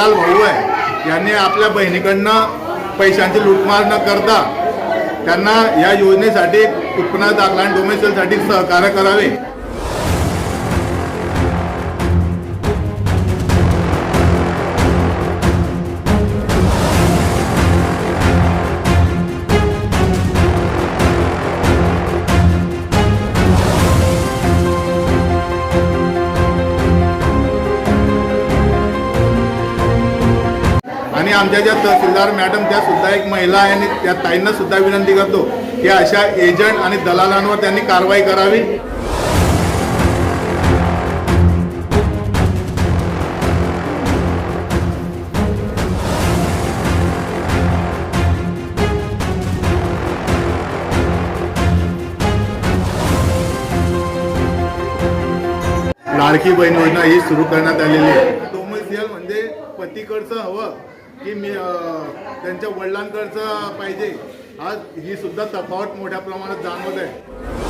Dalal भाऊ आहे. यांनी आपल्या बहिणीकडनं पैशांची लूटमार न करता त्यांना या योजनेसाठी उत्पन्न दाखला आणि डोमेसिलसाठी सहकार्य करावे. आमच्या ज्या तहसीलदार मॅडम त्या सुद्धा एक महिला आहे आणि त्या ताईंना सुद्धा विनंती करतो की अशा एजंट आणि दलालांवर त्यांनी कारवाई करावी. लाडकी बहीण योजना ही सुरू करण्यात आलेली आहे. डोमेसियल म्हणजे पतीकडचं हवं. की मी त्यांच्या वडिलांकडचं पाहिजे. आज ही सुद्धा तफावत मोठ्या प्रमाणात जाणवत आहे.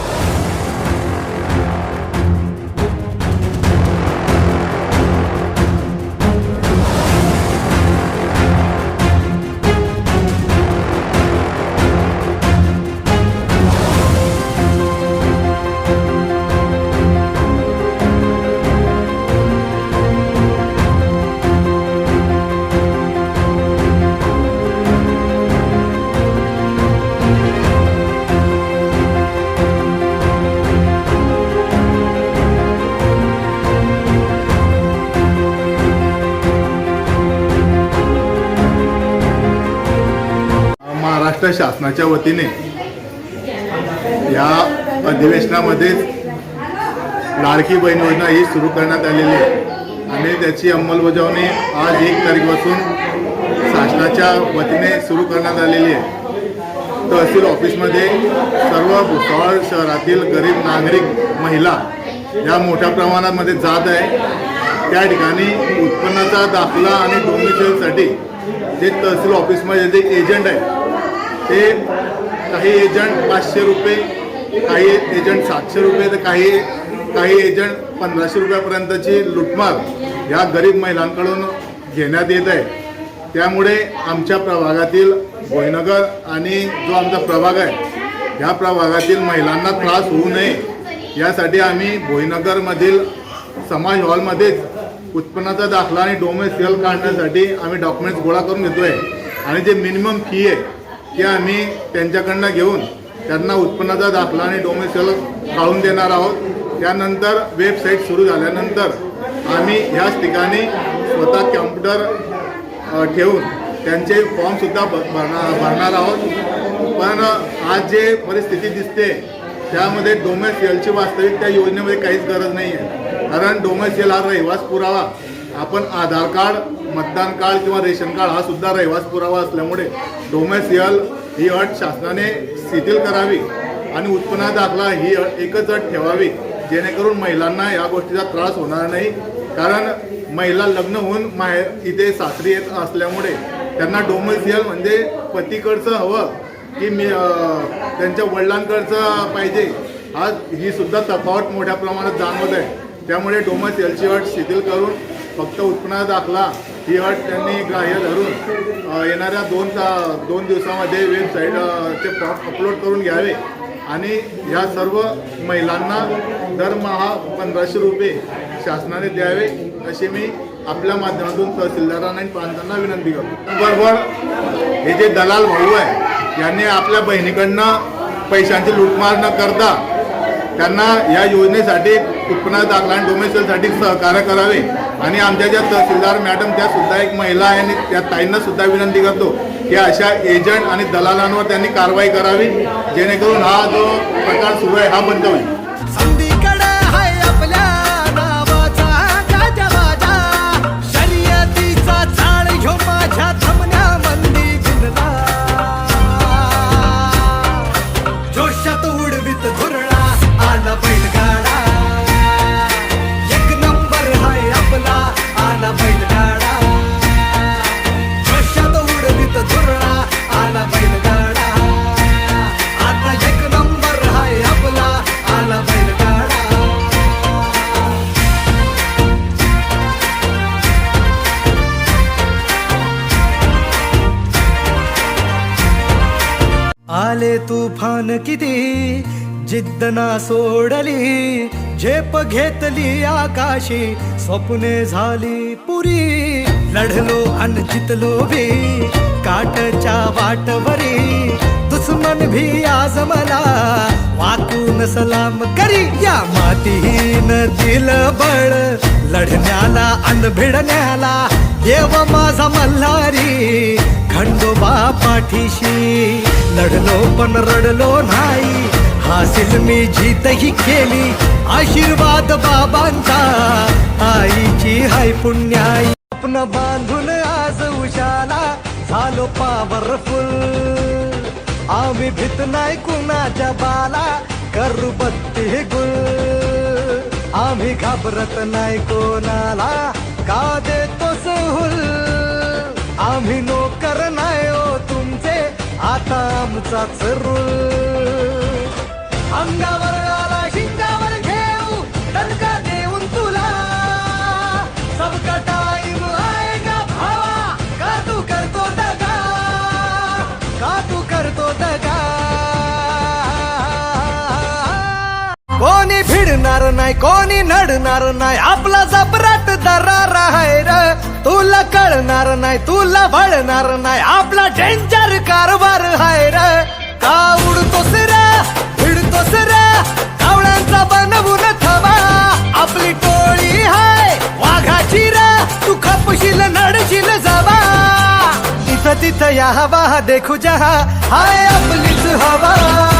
महाराष्ट्र शासनाच्या वतीने या अधिवेशनामध्ये लाडकी बहीण योजना ही सुरू करण्यात आलेली आहे. आणि त्याची अंमलबजावणी आज एक तारीखपासून शासनाच्या वतीने सुरू करण्यात आलेली आहे. तहसील ऑफिसमध्ये सर्व भुसावळ शहरातील गरीब नागरिक महिला या मोठ्या प्रमाणामध्ये जात आहे. त्या ठिकाणी उत्पन्नाचा दाखला आणि डोमिशनसाठी जे तहसील ऑफिसमध्ये जे एजंट आहे ते काही एजंट पाचशे रुपये काही एजंट सातशे रुपये तर काही काही एजंट पंधराशे रुपयापर्यंतची लुटमार ह्या गरीब महिलांकडून घेण्यात येत आहे. त्यामुळे आमच्या प्रभागातील भोयनगर आणि जो आमचा प्रभाग आहे या प्रभागातील महिलांना त्रास होऊ नये. यासाठी आम्ही भोईनगरमधील समाज हॉलमध्येच उत्पन्नाचा दाखला आणि डोमेसियल काढण्यासाठी आम्ही डॉक्युमेंट्स गोळा करून घेतो आहे आणि जे मिनिमम फी आहे ते आम्ही त्यांच्याकडनं घेऊन त्यांना उत्पन्नाचा दाखला आणि डोमेसल काढून देणार आहोत. त्यानंतर वेबसाईट सुरू झाल्यानंतर आम्ही ह्याच ठिकाणी स्वतः कॅम्प्युटर ठेवून त्यांचे फॉर्मसुद्धा भरणार भरणार आहोत. पण आज जे परिस्थिती दिसते त्यामध्ये डोमेसियलची वास्तविक त्या योजनेमध्ये काहीच गरज नाही आहे कारण डोमेसियल हा रहिवास पुरावा. आपण आधार कार्ड मतदान कार्ड किंवा रेशन कार्ड हा सुद्धा रहिवास पुरावा असल्यामुळे डोमेसियल ही अट शासनाने शिथिल करावी आणि उत्पन्न दाखला ही अट एकच अट ठेवावी जेणेकरून महिलांना या गोष्टीचा त्रास होणार नाही. कारण महिला लग्न होऊन माहेर इथे सासरी येत असल्यामुळे त्यांना डोमेसियल म्हणजे पतीकडचं हवं की मी त्यांच्या वडिलांकडचं पाहिजे. आज ही सुद्धा तफावत मोठ्या प्रमाणात जाणवत आहे. त्यामुळे डोमेसियलची अट शिथिल करून फक्त उत्पन्न दाखला ही अट त्यांनी ग्राह्य धरून येणाऱ्या दोन दोन दिवसामध्ये वेबसाईट चे फॉर्म अपलोड करून घ्यावे. आणि ह्या सर्व महिलांना दरमहा पंधराशे रुपये शासनाने द्यावे अशी मी आपल्या माध्यमातून तहसीलदारांना आणि प्रांतांना विनंती करतो. बरोबर. हे जे दलाल भाऊ आहे यांनी आपल्या बहिणीकडनं पैशांची लूटमार न करता त्यांना या योजनेसाठी उत्पन्न दाखला आणि सहकार्य करावे. आणि आमच्या ज्या तहसीलदार मॅडम त्या सुद्धा एक महिला आहे आणि त्या ताईंना सुद्धा विनंती करतो की अशा एजंट आणि दलालांवर त्यांनी कारवाई करावी जेणेकरून हा जो प्रकार सुरू आहे हा बंद होईल. आले तुफान किती? जिद्द ना सोडली झेप घेतली आकाशी स्वप्ने झाली पुरी. लढलो अन जितलो भी काटच्या वाटवरी. दुश्मन भी आज मला वाकून सलाम करी या माती दिल बळ लढण्याला अन भिडण्याला देव माझा मल्हारी खंडोबा पाठीशी. लढलो पण रडलो नाही हासिल मी जीतही केली आशीर्वाद बाबांचा आईची हाय पुण्याई. स्वप्न बांधून आज उशाला झालो पावरफुल आम्ही भीत नाही कुणाच्या बाला करू बत्ती गुल. आम्ही घाबरत नाही कोणाला. का देतो सहूल? आम्ही नोकर नाही ओ तुमचे. आता आमचाच रूल. अंगावर आला शिंगावर घेऊ. दणका देऊन तुला. सबका टाइम आएगा भावा? का तू करतो दगा? का तू करतो दगा? कोणी भिडणार नाही कोणी नडणार नाही आपला जबराट दरार आहे र. तुला कळणार नाही तुला भळणार नाही आपला डेंजर कारभार आहे र. का उडतो रे भिडतोस रे कावळ्यांचा बनवून थवा. आपली टोळी हाय वाघाची रा तू खपशील नडशील जावा. तिथं तिथं या हवा देखू जहा हाय आपलीच हवा.